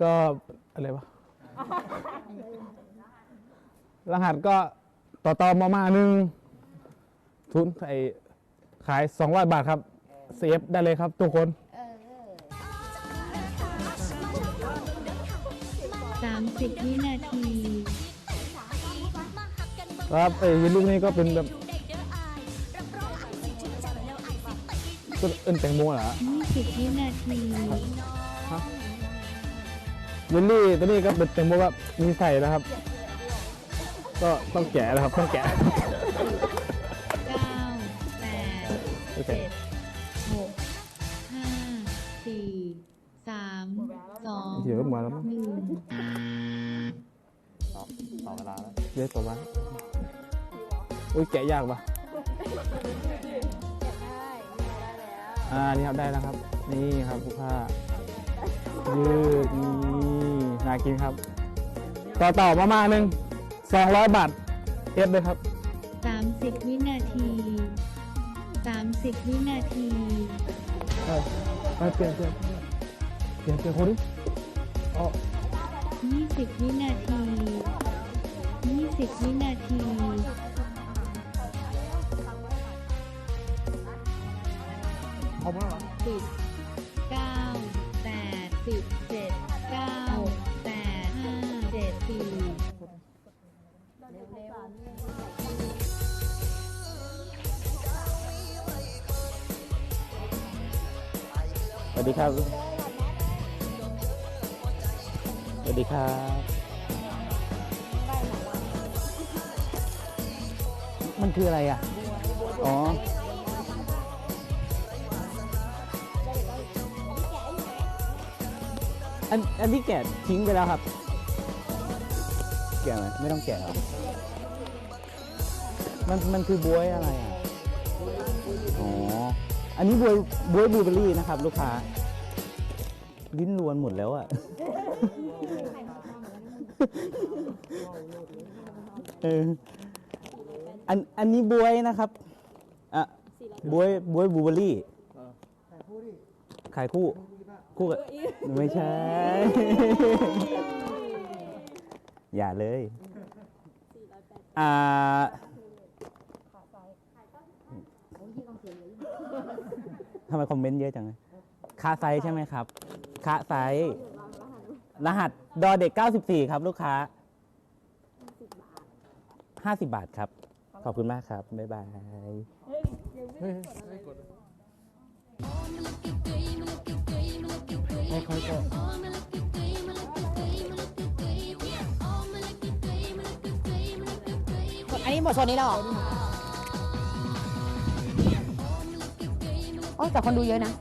ก็อะไรวะรหัสก็ต่อต่อมามาหนึ่งทุนไอขาย 200 บาทครับเซฟได้เลยครับ ทุกคน30วินาที ครับไอ้ลูกนี้ก็เป็นแบบก็เอินแตงโมเหรอ20วินาที เยลลี่ตัวนี้ก็เป็นแตงโมแบบมีใส่นะครับ ก็ต้องแกะแล้วครับ ต้องแกะ9โอ8เค7 6 5 4 3 2เดี๋ยวก็มาแล้วมั้ง1ต่อเวลาแล้วเดี๋ยวต่อมาอุ้ยแกะยากปะอ่านี่ครับได้แล้วครับ นี่ครับผู้ผ้ายืดนี่น่ากินครับ ต่อต่อมามาหนึ่งสองร้อยบาทเอฟเลยครับ30วินาที30วินาทีเออไปเปลี่ยนเปลี่ยนเปลี่ยนเปลี่ยนคนดิอ๋อ20วินาที20วินาทีเอามาสิบเก้าแเจ็ดสี่สวัสดีครับ สวัสดีครับมันคืออะไรอะ อ๋อ อันอันที่แกะทิ้งไปแล้วครับ แกะไหมไม่ต้องแกะหรอมันมันคือบวยอะไรอะอ๋ออันนี้บวยบวยบลูเบอร์รี่นะครับ ลูกค้าลิ้นรวนหมดแล้วอะ เอออันอันนี้บวยนะครับอะบวยบวยบลูเบอร์รี่ขายคู่คู่กับไม่ใช่ อย่าเลยอ่าทำไมคอมเมนต์เยอะจังเลยคาไซส์ใช่ไหมครับคาไซส์รหัสดอเด็ก 94 ครับ ลูกค้า 50 บาทครับ ขอบคุณมากครับ บ๊ายบายไม่ค่อยก็ นี้หมดโซนนี้แล้วเหรอโอ้ยแต่คนดูเยอะนะ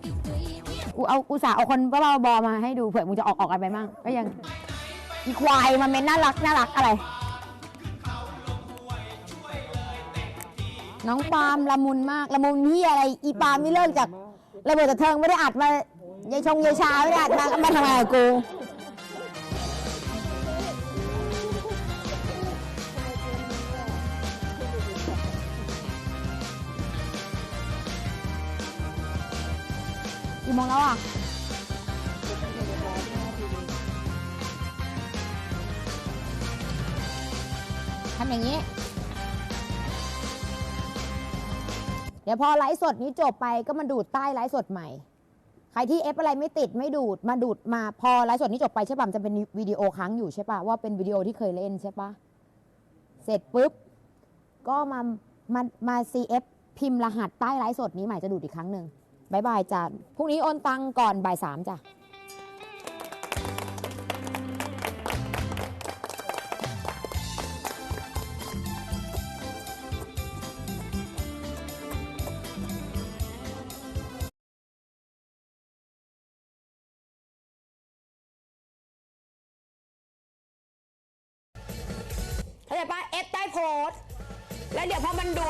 กูเอากูสาห์เอาคนบ้าๆบอมาให้ดูเผื่อมึงจะออกออกกันไปมั่งก็ยังอีควายมาเม้นน่ารักน่ารักอะไร น้องปาล์มละมุนมากละมุนที่อะไรอีปาล์มนี่เลิกจากระเบิดตะเทิงไม่ได้อัดมายายชงยายชาไม่ได้อัดมามาทำงานกับกู กี่โมงแล้วอะทำอย่างนี้ เดี๋ยวพอไลฟ์สดนี้จบไปก็มาดูดใต้ไลฟ์สดใหม่ ใครที่เอฟอะไรไม่ติดไม่ดูดมาดูดมาพอไลฟ์สดนี้จบไปใช่ป่ะจะเป็นวิดีโอค้างอยู่ใช่ป่ะว่าเป็นวิดีโอที่เคยเล่นใช่ป่ะเสร็จปุ๊บ ก็มามามา CF พิมพ์รหัสใต้ไลฟ์สดนี้ใหม่จะดูดอีกครั้งหนึ่ง บายบายจ้ะพรุ่งนี้โอนตังก่อนบ่ายสามจ้ะเข้าใจปะเอฟใต้โพสแล้วเดี๋ยวพอมันดูด